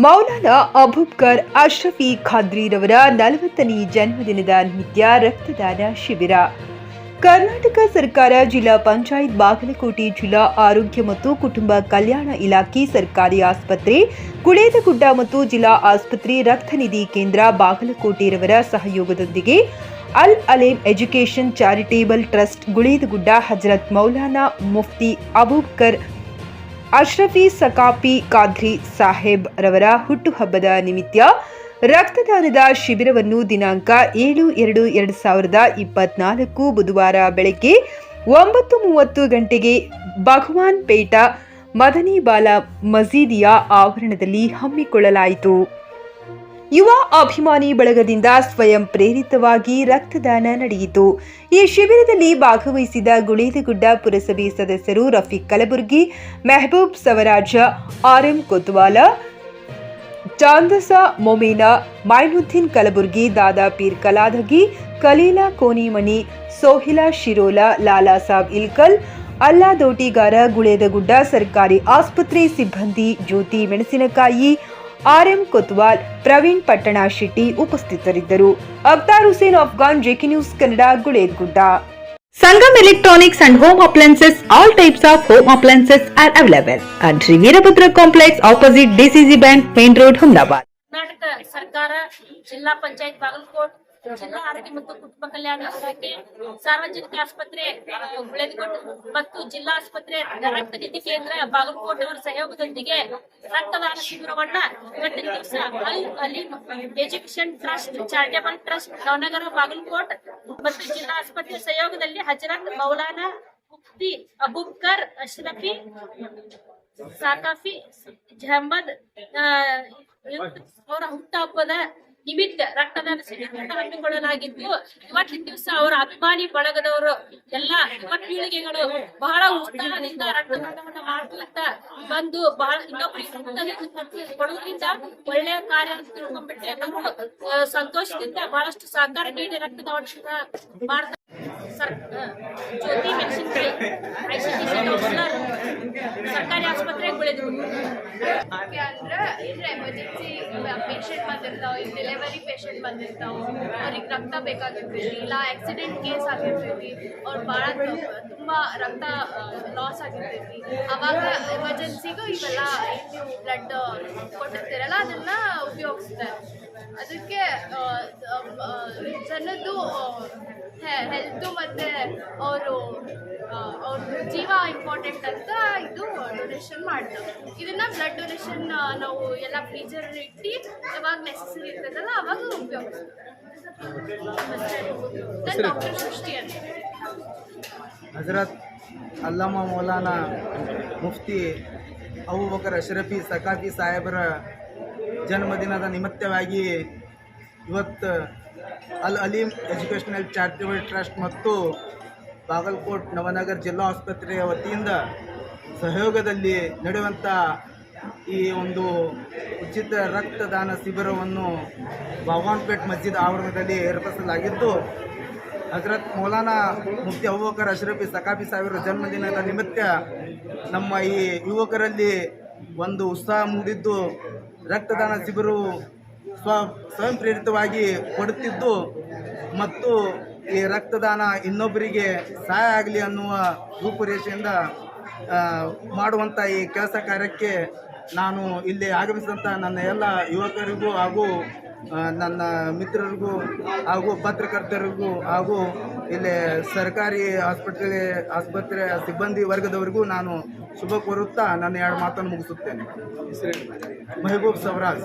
ಮೌಲಾನಾ ಅಬುಬ್ಕರ್ ಅಶ್ರಫಿ ಖಾದ್ರಿರವರ ನಲವತ್ತನೇ ಜನ್ಮದಿನದ ನಿತ್ಯ ರಕ್ತದಾನ ಶಿಬಿರ. ಕರ್ನಾಟಕ ಸರ್ಕಾರ ಜಿಲ್ಲಾ ಪಂಚಾಯತ್ ಬಾಗಲಕೋಟೆ ಜಿಲ್ಲಾ ಆರೋಗ್ಯ ಮತ್ತು ಕುಟುಂಬ ಕಲ್ಯಾಣ ಇಲಾಖೆ ಸರ್ಕಾರಿ ಆಸ್ಪತ್ರೆ, ಕುಳೇದಗುಡ್ಡ ಮತ್ತು ಜಿಲ್ಲಾ ಆಸ್ಪತ್ರೆ ರಕ್ತನಿಧಿ ಕೇಂದ್ರ ಬಾಗಲಕೋಟೆರವರ ಸಹಯೋಗದೊಂದಿಗೆ Al Aleem education charitable trust, Guledagudda Hazrat Maulana Mufti Abubakar Ashrafi Sakafi Qadri Saheb ರವರ ಹುಟ್ಟುಹಬ್ಬದ ನಿಮಿತ್ತ ರಕ್ತದಾನದ ಶಿಬಿರವನ್ನು ದಿನಾಂಕ ಏಳು ಎರಡು ಎರಡು ಸಾವಿರದ ಇಪ್ಪತ್ನಾಲ್ಕು ಬುಧವಾರ ಬೆಳಗ್ಗೆ ಒಂಬತ್ತು ಮೂವತ್ತು ಗಂಟೆಗೆ ಭಗವಾನ್ ಪೇಟ ಮದನಿ ಬಾಲ ಮಸೀದಿಯ ಆವರಣದಲ್ಲಿ ಹಮ್ಮಿಕೊಳ್ಳಲಾಯಿತು. ಯುವ ಅಭಿಮಾನಿ ಬಳಗದಿಂದ ಸ್ವಯಂ ಪ್ರೇರಿತವಾಗಿ ರಕ್ತದಾನ ನಡೆಯಿತು. ಈ ಶಿಬಿರದಲ್ಲಿ ಭಾಗವಹಿಸಿದ ಗುಳೇದಗುಡ್ಡ ಪುರಸಭೆ ಸದಸ್ಯರು ರಫೀಕ್ ಕಲಬುರ್ಗಿ, ಮೆಹಬೂಬ್ ಸವರಾಜ, ಆರ್ಎಂ ಕೊತ್ವಾಲ, ಚಾಂದಸ ಮೊಮೇನ, ಮೈನುದ್ದೀನ್ ಕಲಬುರ್ಗಿ, ದಾದಾ ಪೀರ್ ಕಲಾದಗಿ, ಕಲೀಲಾ ಕೋನಿಮಣಿ, ಸೋಹಿಲಾ ಶಿರೋಲ, ಲಾಲಾ ಸಾಬ್ ಇಲ್ಕಲ್, ಅಲ್ಲಾ ದೋಟಿಗಾರ ಗುಳೇದಗುಡ್ಡ ಸರ್ಕಾರಿ ಆಸ್ಪತ್ರೆ ಸಿಬ್ಬಂದಿ, ಜ್ಯೋತಿ ಮೆಣಸಿನಕಾಯಿ ಆರ್ಎಂ ಕೊತ್ವಾಲ್ ಪ್ರವೀಣ್ ಪಟ್ಟಣ ಶೆಟ್ಟಿ ಉಪಸ್ಥಿತರಿದ್ದರು. Akhtar Hussain Afghan JK news Kannada Guledagudda Sangam electronics and home appliances all types of home appliances are available and Shri Veerabhadra complex opposite DCC bank main road Humadabad Karnataka ಸರ್ಕಾರ ಜಿಲ್ಲಾ ಪಂಚಾಯತ್ ಬಾಗಲಕೋಟ್ ಜಿಲ್ಲಾ ಆರೋಗ್ಯ ಮತ್ತು ಕುಟುಂಬ ಕಲ್ಯಾಣ ಇಲಾಖೆ, ಸಾರ್ವಜನಿಕ ಆಸ್ಪತ್ರೆ ಗುಳೇದಕೋಟೆ ಮತ್ತು ಜಿಲ್ಲಾ ಆಸ್ಪತ್ರೆ ರಕ್ತನಿಧಿ ಕೇಂದ್ರ ಬಾಗಲಕೋಟೆ ಅವರ ಸಹಯೋಗದೊಂದಿಗೆ ರಕ್ತದಾನ ಶಿಬಿರವನ್ನ education trust, charitable trust, Navanagar, Bagalkot ಮತ್ತು ಜಿಲ್ಲಾ ಆಸ್ಪತ್ರೆ ಸಹಯೋಗದಲ್ಲಿ ಹಜರತ್ ಮೌಲಾನಾ ಮುಫ್ತಿ ಅಬುಬ್ಕರ್ ಅಶ್ರಫಿ, ಸಾಕಾಫಿ ಜಹಮದ್ ಅವರ ಹುಟ್ಟುಹಬ್ಬದ ನಿಮಿತ್ತ ರಕ್ತದಾನ ಶಿಬಿರವನ್ನು ಹಮ್ಮಿಕೊಳ್ಳಲಾಗಿದ್ದು ಇವತ್ತಿನ ದಿವಸ ಅವರ ಅಭಿಮಾನಿ ಬಳಗದವರು ಎಲ್ಲಾ ಪೀಳಿಗೆಗಳು ಬಹಳ ಉತ್ಸಾಹದಿಂದ ರಕ್ತದಾನವನ್ನು ಮಾಡ್ತಾ ಬಂದು ಬಹಳ ಇನ್ನೊಬ್ಬರಿಗೆ ಒಳ್ಳೆಯ ಕಾರ್ಯ ತಿಳ್ಕೊಂಡ್ಬಿಟ್ಟೆ ಎಲ್ಲರೂ ಸಂತೋಷದಿಂದ ಬಹಳಷ್ಟು ಸಹಕಾರ ನೀಡಿ ರಕ್ತದಾನ ಮಾಡ್ತಾ ಸರ್ ಜ್ಯೋತಿ ಮೆಣಸಿನಕಾಯಿ ಸಿ ಕೌನ್ಸಿಲರ್ ಸರ್ಕಾರಿ ಆಸ್ಪತ್ರೆಗೆ ಬೆಳೆದ್ರು ಅಂದ್ರೆ, ಇದ್ರೆ ಎಮರ್ಜೆನ್ಸಿ ಪೇಷಂಟ್ ಬಂದಿರ್ತಾವ ಈಗ ಡೆಲಿವರಿ ಪೇಷಂಟ್ ಬಂದಿರ್ತಾವ, ಅವ್ರಿಗೆ ರಕ್ತ ಬೇಕಾಗಿರ್ತೈತಿ ಇಲ್ಲ ಆಕ್ಸಿಡೆಂಟ್ ಕೇಸ್ ಆಗಿರ್ತೈತಿ, ಅವ್ರು ಭಾಳ ತುಂಬ ರಕ್ತ ಲಾಸ್ ಆಗಿರ್ತೈತಿ. ಅವಾಗ ಎಮರ್ಜೆನ್ಸಿಗೂ ಇವೆಲ್ಲ ಬ್ಲಡ್ ಕೊಟ್ಟಿರ್ತೀರಲ್ಲ, ಅದನ್ನ ಉಪಯೋಗಿಸ್ತಾರೆ. ಅದಕ್ಕೆ ಜನದ್ದು ಹೆಲ್ತು ಮತ್ತು ಅವರು ಅವ್ರ ಜೀವ ಇಂಪಾರ್ಟೆಂಟ್ ಅಂತ ಇದು ಡೊನೇಷನ್ ಮಾಡ್ತಾರೆ. ಇದನ್ನ ಬ್ಲಡ್ ಡೊನೇಷನ್ ನಾವು ಎಲ್ಲ ಫ್ರೀಜರ್ ಇಟ್ಟು ಯಾವಾಗ ನೆಸೆಸರಿ ಇರ್ತದಲ್ಲ ಅವಾಗ ಉಪಯೋಗಿಸ್ತೀವಿ. ನಾನು ಡಾಕ್ಟರ್ ಸೃಷ್ಟಿ ಅಂತ. ಹಜರತ್ ಅಲ್ಲಮ ಮೌಲಾನಾ ಮುಫ್ತಿ ಅಬೂಬಕರ್ ಅಶ್ರಫಿ ಸಕಾಫಿ ಸಾಹೇಬರ ಜನ್ಮದಿನದ ನಿಮಿತ್ತವಾಗಿ ಇವತ್ತು ಅಲ್ ಅಲೀಮ್ ಎಜುಕೇಷನಲ್ ಚಾರಿಟೇಬಲ್ ಟ್ರಸ್ಟ್ ಮತ್ತು ಬಾಗಲಕೋಟ್ ನವನಗರ್ ಜಿಲ್ಲಾ ಆಸ್ಪತ್ರೆಯ ವತಿಯಿಂದ ಸಹಯೋಗದಲ್ಲಿ ನಡೆಯುವಂಥ ಈ ಒಂದು ಉಚಿತ ರಕ್ತದಾನ ಶಿಬಿರವನ್ನು ಭಗವಾನ್ಪೇಟ್ ಮಸ್ಜಿದ್ ಆವರಣದಲ್ಲಿ ಏರ್ಪಡಿಸಲಾಗಿದ್ದು, ಹಜರತ್ ಮೌಲಾನಾ ಮುಫ್ತಿ ಅಬೂಬಕರ್ ಅಶ್ರಫಿ ಸಕಾಫಿ ಸಾವಿರ ಜನ್ಮದಿನದ ನಿಮಿತ್ತ ನಮ್ಮ ಈ ಯುವಕರಲ್ಲಿ ಒಂದು ಉತ್ಸಾಹ ಮೂಡಿದ್ದು, ರಕ್ತದಾನ ಶಿಬಿರವು ಸ್ವ ಸ್ವಯಂ ಪ್ರೇರಿತವಾಗಿ ಕೊಡುತ್ತಿದ್ದು ಮತ್ತು ಈ ರಕ್ತದಾನ ಇನ್ನೊಬ್ಬರಿಗೆ ಸಹಾಯ ಆಗಲಿ ಅನ್ನುವ ರೂಪುರೇಷೆಯಿಂದ ಮಾಡುವಂಥ ಈ ಕೆಲಸ ಕಾರ್ಯಕ್ಕೆ ನಾನು ಇಲ್ಲಿ ಆಗಮಿಸಿದಂಥ ನನ್ನ ಎಲ್ಲ ಯುವಕರಿಗೂ ಹಾಗೂ ನನ್ನ ಮಿತ್ರರಿಗೂ ಹಾಗೂ ಪತ್ರಕರ್ತರಿಗೂ ಹಾಗೂ ಇಲ್ಲಿ ಸರ್ಕಾರಿ ಆಸ್ಪತ್ರೆ ಆಸ್ಪತ್ರೆ ಸಿಬ್ಬಂದಿ ವರ್ಗದವರಿಗೂ ನಾನು ಶುಭ ಕೋರುತ್ತಾ ನನ್ನ ಎರಡು ಮಾತನ್ನು ಮುಗಿಸುತ್ತೇನೆ. Mehboob Savaraj.